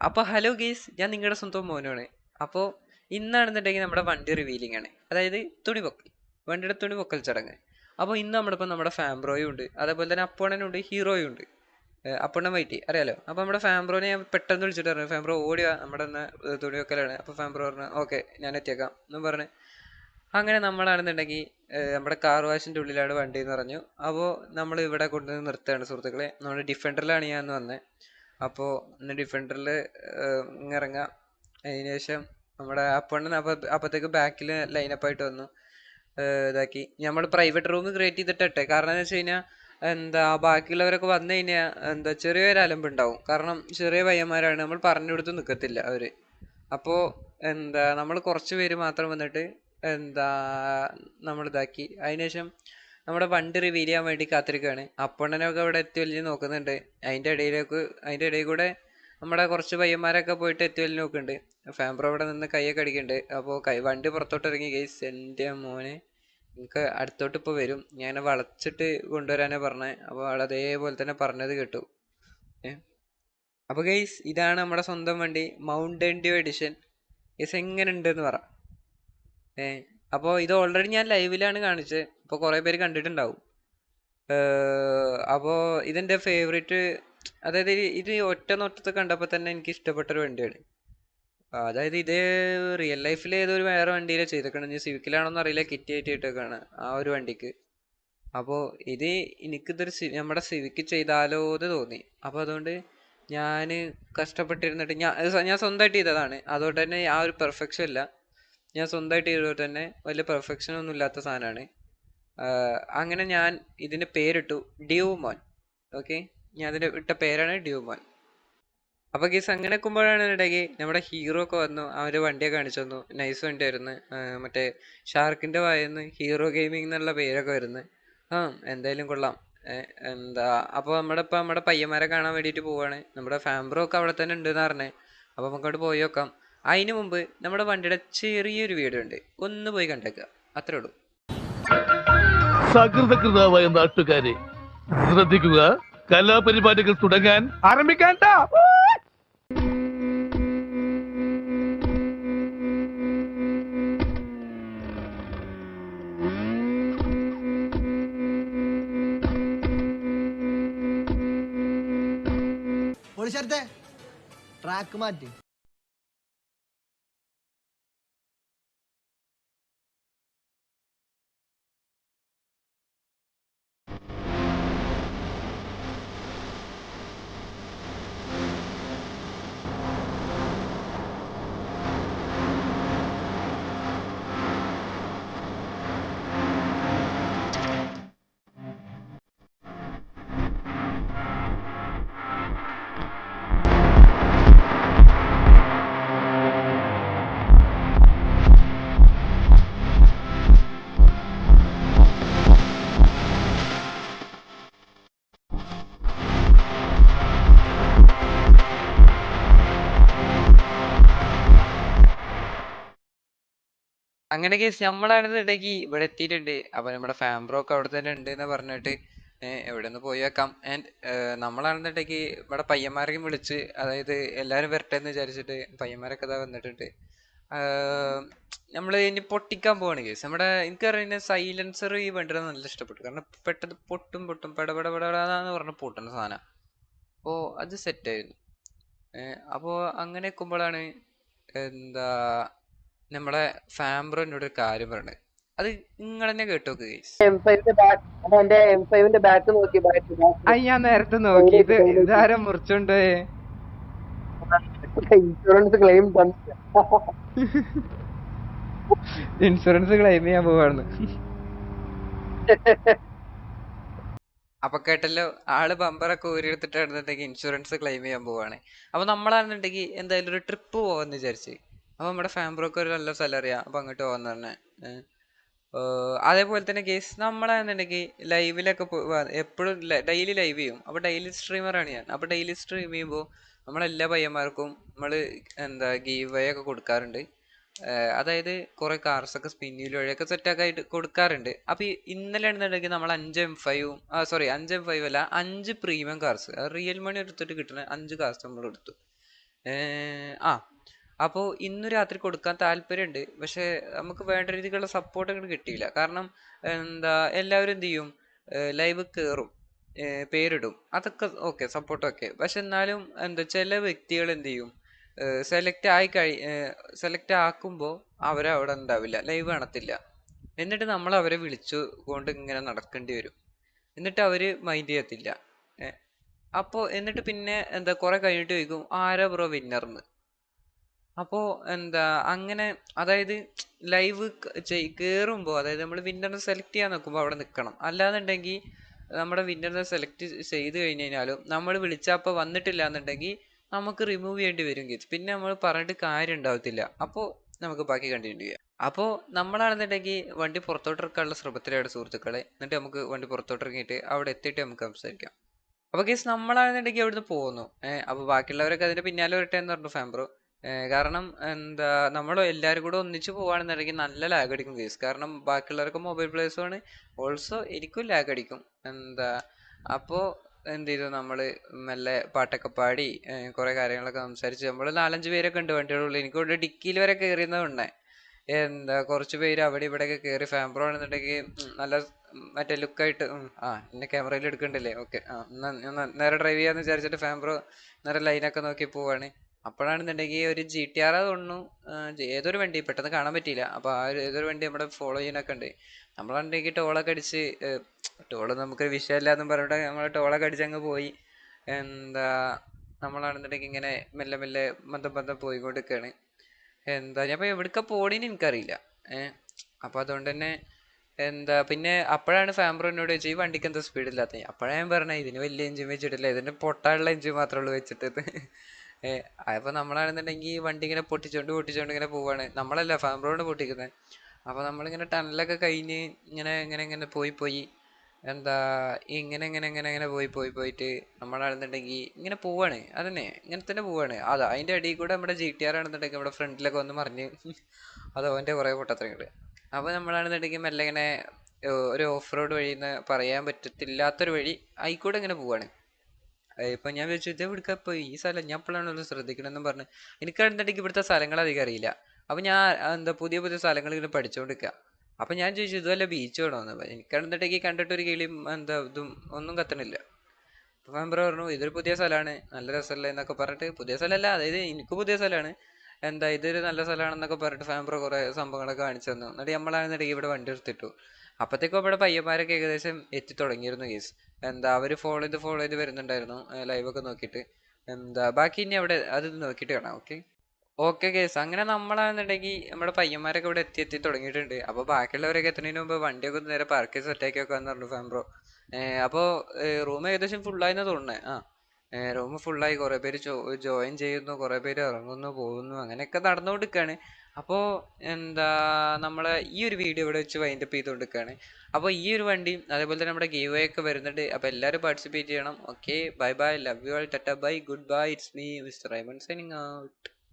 അപ്പോൾ hello guys ഞാൻ നിങ്ങളുടെ സ്വന്തം മോനാണ്. അപ്പോൾ ഇന്നാണെന്നുണ്ടെങ്കിൽ നമ്മുടെ വണ്ടി റിവീലിംഗ് ആണ്. അതായത് തുണി പൊക്കൽ വണ്ടിയുടെ തുണി പൊക്കൽ ചടങ്ങ്. അപ്പോൾ ഇന്ന് നമ്മളിപ്പോൾ നമ്മുടെ ഫാംബ്രോയും ഉണ്ട് അതേപോലെ തന്നെ അപ്പോണനും ഉണ്ട് ഹീറോയും ഉണ്ട്. അപ്പോണ്ണൻ വൈറ്റി അറിയാലോ? അപ്പോൾ നമ്മുടെ ഫാംബ്രോനെ ഞാൻ പെട്ടെന്ന് വിളിച്ചിട്ട് പറഞ്ഞു ഫാംബ്രോ ഓടിയാ നമ്മുടെ ഇന്ന് തുണി വെക്കലാണ് അപ്പോൾ ഫാംബ്രോ പറഞ്ഞു ഓക്കെ ഞാൻ എത്തിയേക്കാം. എന്നും പറഞ്ഞു അങ്ങനെ നമ്മളാണെന്നുണ്ടെങ്കിൽ നമ്മുടെ കാർ വാഷിന്റെ ഉള്ളിലാണ് വണ്ടി എന്ന് പറഞ്ഞു. അപ്പോൾ നമ്മൾ ഇവിടെ കൊണ്ടുവന്ന് നിർത്തുകയാണ് സുഹൃത്തുക്കളെ. നമ്മുടെ ഡിഫൻഡറിലാണ് ഞാൻ വന്നത് അപ്പോൾ ഒന്ന് ഡിഫൻഡറിൽ ഇറങ്ങാം അതിന് ശേഷം നമ്മുടെ അപ്പണ്ണൻ അപ്പോൾ അപ്പോഴത്തേക്ക് ബാക്കിൽ ലൈനപ്പായിട്ട് വന്നു. ഇതാക്കി. നമ്മൾ പ്രൈവറ്റ് റൂം ക്രിയേറ്റ് ചെയ്തിട്ടെ കാരണം എന്ന് വെച്ച് കഴിഞ്ഞാൽ എന്താ ബാക്കിയുള്ളവരൊക്കെ വന്നു കഴിഞ്ഞാൽ എന്താ ചെറിയൊരു അലമ്പുണ്ടാവും കാരണം ചെറിയ പയ്യന്മാരാണ്. നമ്മൾ പറഞ്ഞു കൊടുത്ത് നിൽക്കത്തില്ല അവർ അപ്പോൾ എന്താ നമ്മൾ കുറച്ച് പേര് മാത്രം വന്നിട്ട് എന്താ നമ്മൾ ഇതാക്കി അതിനുശേഷം നമ്മുടെ വണ്ടി റിവീൽ ചെയ്യാൻ വേണ്ടി കാത്തിരിക്കുകയാണ് അപ്പണ്ണനൊക്കെ അവിടെ എത്തി നോക്കുന്നുണ്ട്. അതിന്റെ ഇടയിലേക്ക് അതിന്റെ ഇടയിൽ കൂടെ നമ്മുടെ കുറച്ച് പയ്യന്മാരൊക്കെ പോയിട്ട് എത്തി നോക്കുന്നുണ്ട്. ഫാംബ്രോ അവിടെ നിന്ന് കൈയൊക്കെ അടിക്കുന്നുണ്ട്. അപ്പോൾ കൈ വണ്ടി പുറത്തോട്ട് ഇറങ്ങി ഗൈസ് എന്റെ മോനെ എനിക്ക് അടുത്തോട്ട് ഇപ്പോൾ വരും. ഞാൻ വളച്ചിട്ട് കൊണ്ടുവരാനാണ് പറഞ്ഞത് അപ്പോൾ ആൾ അതേപോലെ തന്നെ പറഞ്ഞത് കേട്ടു. അപ്പോൾ ഗൈസ് ഇതാണ് നമ്മുടെ സ്വന്തം വണ്ടി മൗണ്ടൻ ഡ്യൂ എഡിഷൻ ഗൈസ് എങ്ങനെ ഉണ്ടെന്ന് പറ. ഏ? അപ്പോൾ ഇത് ഓൾറെഡി ഞാൻ ലൈവിലാണ് കാണിച്ചത്. അപ്പോൾ കുറേ പേര് കണ്ടിട്ടുണ്ടാവും. അപ്പോൾ ഇതെന്റെ ഫേവറേറ്റ് അതായത് ഇത് ഒറ്റ നോട്ടത്ത് കണ്ടപ്പോൾ തന്നെ എനിക്ക് ഇഷ്ടപ്പെട്ട ഒരു വണ്ടിയാണ്. അതായത് ഇത് റിയൽ ലൈഫിൽ ഏതൊരു വേറെ വണ്ടിയിലാണ് ചെയ്തേക്കണം ഇനി സിവിക്കിലാണോന്ന് അറിയില്ല. കിറ്റ് ആയിട്ട് ഇട്ടേക്കാണ് ആ ഒരു വണ്ടിക്ക്. അപ്പോൾ ഇത് എനിക്കിതൊരു നമ്മുടെ സിവിക്ക് ചെയ്താലോ എന്ന് തോന്നി. അപ്പോൾ അതുകൊണ്ട് ഞാൻ കഷ്ടപ്പെട്ടിരുന്നിട്ട് ഞാൻ ഞാൻ സ്വന്തമായിട്ട് ചെയ്തതാണ്. അതുകൊണ്ട് തന്നെ ആ ഒരു പെർഫെക്ഷൻ ഇല്ല. ഞാൻ സ്വന്തമായിട്ട് ചെയ്തതുകൊണ്ട് തന്നെ വലിയ പെർഫെക്ഷൻ ഒന്നും ഇല്ലാത്ത സാധനമാണ്. അങ്ങനെ ഞാൻ ഇതിന് പേരിട്ടു ഡ്യൂമോൻ ഓക്കെ ഞാൻ അതിന് ഇട്ട പേരാണ് ഡ്യൂമോൻ അപ്പോൾ ഗീസ് അങ്ങനെ നിൽക്കുമ്പോഴാണ് ഇടയ്ക്ക് നമ്മുടെ ഹീറോ ഒക്കെ വന്നു. അവർ വണ്ടിയൊക്കെ കാണിച്ചു തന്നു. നൈസ് വണ്ടിയായിരുന്നു. മറ്റേ ഷാർക്കിന്റെ വായന്ന് ഹീറോ ഗെയിമിംഗ് എന്നുള്ള പേരൊക്കെ വരുന്നു. ആ എന്തായാലും കൊള്ളാം. എന്താ അപ്പോൾ നമ്മുടെ ഇപ്പം നമ്മുടെ പയ്യന്മാരെ കാണാൻ വേണ്ടിയിട്ട് പോവാണ്. നമ്മുടെ ഫാംബ്രോ ഒക്കെ അവിടെ തന്നെ ഉണ്ടെന്ന് പറഞ്ഞേ. അപ്പോൾ നമുക്ക് അവിടെ പോയി നോക്കാം. അതിനു മുമ്പ് നമ്മുടെ വണ്ടിയുടെ ചെറിയൊരു വീഡിയോ ഉണ്ട് ഒന്ന് പോയി കണ്ടേക്കുക അത്രേ ഉള്ളൂ. സകൃതകൃതാവായ നാട്ടുകാരെ ശ്രദ്ധിക്കുക. കലാപരിപാടികൾ തുടങ്ങാൻ ആരംഭിക്കാൻ ട്രാക്ക് മാറ്റി. അങ്ങനെ കേസ് നമ്മളാണെന്നുണ്ടെങ്കിൽ ഇവിടെ എത്തിയിട്ടുണ്ട്. അപ്പൊ നമ്മുടെ ഫാം ഒക്കെ അവിടെ തന്നെ ഉണ്ട് എന്ന് പറഞ്ഞിട്ട് ഏഹ് എവിടെ നിന്ന് പോയി വെക്കാം. ആൻഡ് നമ്മളാണെന്നുണ്ടെങ്കിൽ ഇവിടെ പയ്യന്മാരെയും വിളിച്ച് അതായത് എല്ലാവരും വരട്ടെ എന്ന് വിചാരിച്ചിട്ട് പയ്യന്മാരൊക്കെ ഇതാ വന്നിട്ടുണ്ട്. നമ്മൾ ഇനി പൊട്ടിക്കാൻ പോവാണ് കേസ് നമ്മുടെ എനിക്കറിയുന്ന സൈലൻസർ ഈ വണ്ടിയുടെ നല്ല ഇഷ്ടപ്പെട്ടു. കാരണം പെട്ടെന്ന് പൊട്ടും പൊട്ടും പെടപെട പെടപെടാന്ന് പറഞ്ഞ പൊട്ടുന്ന സാധനം. അപ്പോൾ അത് സെറ്റായിരുന്നു അപ്പോൾ അങ്ങനെ എന്താ നമ്മളെ ഫാംബ്രോനോട് എന്നോട് ഒരു കാര്യം പറഞ്ഞത് അത് നിങ്ങൾ തന്നെ കേട്ടോ നോക്ക് ഗൈസ് എം ഫൈവിന്റെ ബാക്ക് എന്റെ എം ഫൈവിന്റെ ബാക്ക് നോക്കി ഞാൻ നേരത്തെ നോക്കി. ഇത് ഇതാരം മുറിച്ചുണ്ടേ? ഇൻഷുറൻസ് ക്ലെയിം ഇൻഷുറൻസ് ക്ലെയിം ചെയ്യാൻ പോവാണ്. അപ്പൊ കേട്ടല്ലോ ആൾ ബമ്പറൊക്കെ ഊരിയെടുത്തിട്ടാണെന്നുണ്ടെങ്കിൽ ഇൻഷുറൻസ് ക്ലെയിം ചെയ്യാൻ പോവാണ്. അപ്പൊ നമ്മളാണെന്നുണ്ടെങ്കിൽ എന്തായാലും ഒരു ട്രിപ്പ് പോവാന്ന് വിചാരിച്ച്. അപ്പൊ നമ്മുടെ ഫാംബ്രോക്ക് ഒരു നല്ല സ്ഥലം അറിയാം. അപ്പൊ അങ്ങോട്ട് പോകാൻ ഏഹ് അതേപോലെ തന്നെ കേസ് നമ്മളാണെന്നുണ്ടെങ്കിൽ ലൈവിലൊക്കെ എപ്പോഴും ഡെയിലി ലൈവ് ചെയ്യും. അപ്പൊ ഡെയിലി സ്ട്രീമറാണ് ഞാൻ. അപ്പൊ ഡെയിലി സ്ട്രീം ചെയ്യുമ്പോൾ നമ്മളെല്ലാ പയ്യന്മാർക്കും നമ്മൾ എന്താ ഗീവ് വേ ഒക്കെ കൊടുക്കാറുണ്ട്. അതായത് കുറെ കാർസ് ഒക്കെ സ്പിന്നിൽ വഴിയൊക്കെ സെറ്റാക്കെ ആയിട്ട് കൊടുക്കാറുണ്ട്. അപ്പൊ ഈ ഇന്നലെ ആണെന്നുണ്ടെങ്കിൽ നമ്മൾ അഞ്ച് എം ഫൈവും സോറി അഞ്ച് എം ഫൈവ് അല്ല അഞ്ച് പ്രീമിയം കാർസ് റിയൽ മണി എടുത്തിട്ട് കിട്ടുന്ന അഞ്ച് കാർസ് നമ്മൾ എടുത്തു ആ അപ്പോൾ ഇന്ന് രാത്രി കൊടുക്കാൻ താല്പര്യമുണ്ട് പക്ഷേ നമുക്ക് വേണ്ട രീതിക്കുള്ള സപ്പോർട്ട് അങ്ങോട്ട് കിട്ടിയില്ല. കാരണം എന്താ എല്ലാവരും എന്ത് ചെയ്യും? ലൈവ് കയറും പേരിടും. അതൊക്കെ ഓക്കെ സപ്പോർട്ട് ഓക്കെ പക്ഷെ എന്നാലും എന്താ ചില വ്യക്തികൾ എന്ത് ചെയ്യും? സെലക്ട് ആയി കഴി സെലക്ട് ആക്കുമ്പോൾ അവരവിടെ ഉണ്ടാവില്ല ലൈവ് കാണത്തില്ല. എന്നിട്ട് നമ്മൾ അവരെ വിളിച്ചു കൊണ്ട് ഇങ്ങനെ നടക്കേണ്ടി വരും. എന്നിട്ട് അവർ മൈൻഡ് ചെയ്യത്തില്ല. അപ്പോൾ അപ്പോ എന്നിട്ട് പിന്നെ എന്താ കുറെ കഴിഞ്ഞിട്ട് ചോദിക്കും ആരാ ബ്രോ വിന്നർന്ന് അപ്പോ എന്താ അങ്ങനെ അതായത് ലൈവ് കേറുമ്പോ അതായത് നമ്മൾ വിന്നറിനെ സെലക്ട് ചെയ്യാൻ നോക്കുമ്പോൾ അവിടെ നിൽക്കണം അല്ലാന്നുണ്ടെങ്കിൽ നമ്മുടെ വിന്നറിനെ സെലക്ട് ചെയ്ത് കഴിഞ്ഞ് കഴിഞ്ഞാലും നമ്മൾ വിളിച്ചപ്പോൾ വന്നിട്ടില്ല എന്നുണ്ടെങ്കിൽ നമുക്ക് റിമൂവ് ചെയ്യേണ്ടി വരും ഗീസ് പിന്നെ നമ്മൾ പറഞ്ഞിട്ട് കാര്യം ഉണ്ടാവത്തില്ല. അപ്പോൾ നമുക്ക് ബാക്കി കണ്ടിന്യൂ ചെയ്യാം. അപ്പോൾ നമ്മളാണെന്നുണ്ടെങ്കിൽ വണ്ടി പുറത്തോട്ടിറക്കാനുള്ള ശ്രമത്തിലാണ് സുഹൃത്തുക്കളെ. എന്നിട്ട് നമുക്ക് വണ്ടി പുറത്തോട്ടിറങ്ങിയിട്ട് അവിടെ എത്തിയിട്ട് നമുക്ക് സംസാരിക്കാം. അപ്പോൾ കേസ് നമ്മളാണെന്നുണ്ടെങ്കിൽ അവിടുന്ന് പോകുന്നു ഏഹ് അപ്പോൾ ബാക്കിയുള്ളവരൊക്കെ അതിന്റെ പിന്നാലെ വരട്ടെ എന്ന് പറഞ്ഞു ഫാംബ്രോ കാരണം എന്താ നമ്മൾ എല്ലാവരും കൂടെ ഒന്നിച്ച് പോവാണെന്നുണ്ടെങ്കിൽ നല്ല ലാഗ് അടിക്കും കേസ് കാരണം ബാക്കിയുള്ളവർക്ക് മൊബൈൽ പ്ലേസും ആണ്. ഓൾസോ എനിക്കും ലാഗ് അടിക്കും. എന്താ അപ്പോൾ എന്ത് ചെയ്തു നമ്മൾ മെല്ലെ പാട്ടൊക്കെ പാടി കുറെ കാര്യങ്ങളൊക്കെ സംസാരിച്ച് നമ്മൾ നാലഞ്ച് പേരൊക്കെ ഉണ്ട് വണ്ടിയുടെ എനിക്ക് കൊണ്ട് ഡിക്കിയിൽ വരെ കയറിയെന്നുണ്ടേ എന്താ കുറച്ച് പേര് അവിടെ ഇവിടെയൊക്കെ കയറി ഫാംബ്രോ ആണെന്നുണ്ടെങ്കിൽ നല്ല മറ്റേ ലുക്കായിട്ട് ആ എന്നെ ക്യാമറയിൽ എടുക്കണ്ടല്ലേ? ഓക്കെ ആ നേരെ ഡ്രൈവ് ചെയ്യാന്ന് വിചാരിച്ചിട്ട് ഫാംബ്രോ നേരെ ലൈനൊക്കെ നോക്കി പോവാണ്. അപ്പോഴാണെന്നുണ്ടെങ്കിൽ ഒരു ജി ടി ആർ തോന്നുന്നു ഏതൊരു വണ്ടി പെട്ടെന്ന് കാണാൻ പറ്റിയില്ല. അപ്പോൾ ആ ഒരു ഏതൊരു വണ്ടി നമ്മുടെ ഫോളോ ചെയ്യാനൊക്കെ ഉണ്ട്. നമ്മളാണെങ്കിൽ ടോളൊക്കെ അടിച്ച് ടോൾ നമുക്ക് വിഷയമല്ല പറഞ്ഞിട്ട് നമ്മൾ ടോളൊക്കെ അടിച്ച് അങ്ങ് പോയി. എന്താ നമ്മളാണെന്നുണ്ടെങ്കിൽ ഇങ്ങനെ മെല്ലെ മെല്ലെ മന്ദം മന്ദം പോയിക്കൊണ്ടിരിക്കുകയാണ്. എന്താ ഞാൻ ഇപ്പൊ എവിടക്ക പോണീന്ന് എനിക്കറിയില്ല. ഏഹ് അപ്പൊ അതുകൊണ്ട് തന്നെ എന്താ പിന്നെ അപ്പോഴാണ് ഫാംബ്രോ എന്നോട് ചോദിച്ചത് ഈ വണ്ടിക്ക് എന്താ സ്പീഡ് ഇല്ലാത്ത അപ്പോഴാണ് ഞാൻ പറഞ്ഞത് ഇതിന് വലിയ എഞ്ചിൻ വെച്ചിട്ടില്ല ഇതിന് പൊട്ടാനുള്ള എഞ്ചിൻ മാത്രമേ ഉള്ളൂ വെച്ചിട്ട് അപ്പൊ നമ്മളാണെന്നുണ്ടെങ്കിൽ വണ്ടി ഇങ്ങനെ പൊട്ടിച്ചോണ്ട് പൊട്ടിച്ചോണ്ട് ഇങ്ങനെ പോവാണ്. നമ്മളല്ല ഫാം റോഡ് പൊട്ടിക്കുന്നത് അപ്പൊ നമ്മളിങ്ങനെ ടണലൊക്കെ കഴിഞ്ഞ് ഇങ്ങനെ ഇങ്ങനെ ഇങ്ങനെ പോയി പോയി. എന്താ ഇങ്ങനെ ഇങ്ങനെ ഇങ്ങനെ ഇങ്ങനെ പോയി പോയി പോയിട്ട് നമ്മളാണെന്നുണ്ടെങ്കിൽ ഇങ്ങനെ പോവാണ്. അതന്നെ ഇങ്ങനെ തന്നെ പോവാണ്. അതാ അതിന്റെ അടിയിൽ കൂടെ നമ്മുടെ ജി ടി ആർ ആണെന്നുണ്ടെങ്കിൽ നമ്മുടെ ഫ്രണ്ടിലൊക്കെ വന്ന് മറിഞ്ഞ് അത് അവന്റെ കുറെ പൊട്ടത്തരങ്ങൾ അപ്പൊ നമ്മളാണെന്നുണ്ടെങ്കിൽ മെല്ലെ ഇങ്ങനെ ഒരു ഓഫ് റോഡ് വഴി എന്ന് പറയാൻ പറ്റത്തില്ലാത്തൊരു വഴി ആയിക്കൂടെ ഇങ്ങനെ പോവാണ്. ഇപ്പൊ ഞാൻ വിചാരിച്ചു ഇത് എവിടെ ഇപ്പൊ ഈ സ്ഥലം ഞാൻ എപ്പോഴാണല്ലോ പറഞ്ഞു. പറഞ്ഞ് എനിക്കാണെന്നുണ്ടെങ്കിൽ ഇവിടുത്തെ സ്ഥലങ്ങൾ അധികം അറിയില്ല. അപ്പൊ ഞാൻ എന്താ പുതിയ പുതിയ സ്ഥലങ്ങൾ ഇങ്ങനെ പഠിച്ചുകൊണ്ടിരിക്കുക അപ്പൊ ഞാൻ ചോദിച്ചു ഇതുവല്ല ബീച്ച് വേണമെന്ന് എനിക്കാണെന്നുണ്ടെങ്കിൽ കണ്ടിട്ട് ഒരു കിളിയും എന്താ ഇതും ഒന്നും കത്തണില്ല. അപ്പൊ പറഞ്ഞു ഇതൊരു പുതിയ സ്ഥലമാണ് നല്ല രസമല്ലേ? എന്നൊക്കെ പറഞ്ഞിട്ട് പുതിയ സ്ഥലമല്ല അതായത് എനിക്ക് പുതിയ സ്ഥലമാണ് എന്താ ഇതൊരു നല്ല സ്ഥലമാണെന്നൊക്കെ പറഞ്ഞിട്ട് ഫാംബ്ര കുറെ സംഭവങ്ങളൊക്കെ കാണിച്ചു തന്നു. എന്നിട്ട് നമ്മളാണെന്നുണ്ടെങ്കിൽ ഇവിടെ വണ്ടി എടുത്തിട്ടു അപ്പത്തേക്കും ഇവിടെ പയ്യന്മാരൊക്കെ ഏകദേശം എത്തി തുടങ്ങിയിരുന്നു കേസ് എന്താ അവർ ഫോളോ ചെയ്ത് ഫോളോ ചെയ്ത് വരുന്നുണ്ടായിരുന്നു ലൈവ് ഒക്കെ നോക്കിയിട്ട്. എന്താ ബാക്കി ഇനി അവിടെ അത് നോക്കിയിട്ട് കാണാം ഓക്കെ ഓക്കെ കേസ് അങ്ങനെ നമ്മളാണെന്നുണ്ടെങ്കിൽ നമ്മുടെ പയ്യന്മാരൊക്കെ ഇവിടെ എത്തി എത്തി തുടങ്ങിയിട്ടുണ്ട്. അപ്പൊ ബാക്കിയുള്ളവരൊക്കെ എത്തുന്നതിന് മുമ്പ് വണ്ടിയൊക്കെ ഒന്ന് നേരെ പാർക്ക് സെറ്റാക്കി വെക്കാന്ന് പറഞ്ഞു ഫാംബ്രോ അപ്പോൾ റൂം ഏകദേശം ഫുള്ളായിന്ന് തോന്നുന്നേ. ആ. റൂം ഫുള്ളായി കുറേ പേര് ജോയിൻ ചെയ്യുന്നു കുറേ പേര് ഇറങ്ങുന്നു പോകുന്നു അങ്ങനെയൊക്കെ നടന്നുകൊണ്ടിരിക്കുകയാണ് അപ്പോൾ എന്താ നമ്മളെ ഈ ഒരു വീഡിയോ ഇവിടെ വെച്ച് വൈൻഡപ്പ് ചെയ്തുകൊണ്ടിരിക്കുകയാണ് അപ്പോൾ ഈ ഒരു വണ്ടിയും അതേപോലെ തന്നെ നമ്മുടെ ഗീവ് ഒക്കെ വരുന്നുണ്ട്. അപ്പോൾ എല്ലാവരും പാർട്ടിസിപ്പേറ്റ് ചെയ്യണം. Okay bye bye love you all Tata bye good bye it's me mister Raimon signing out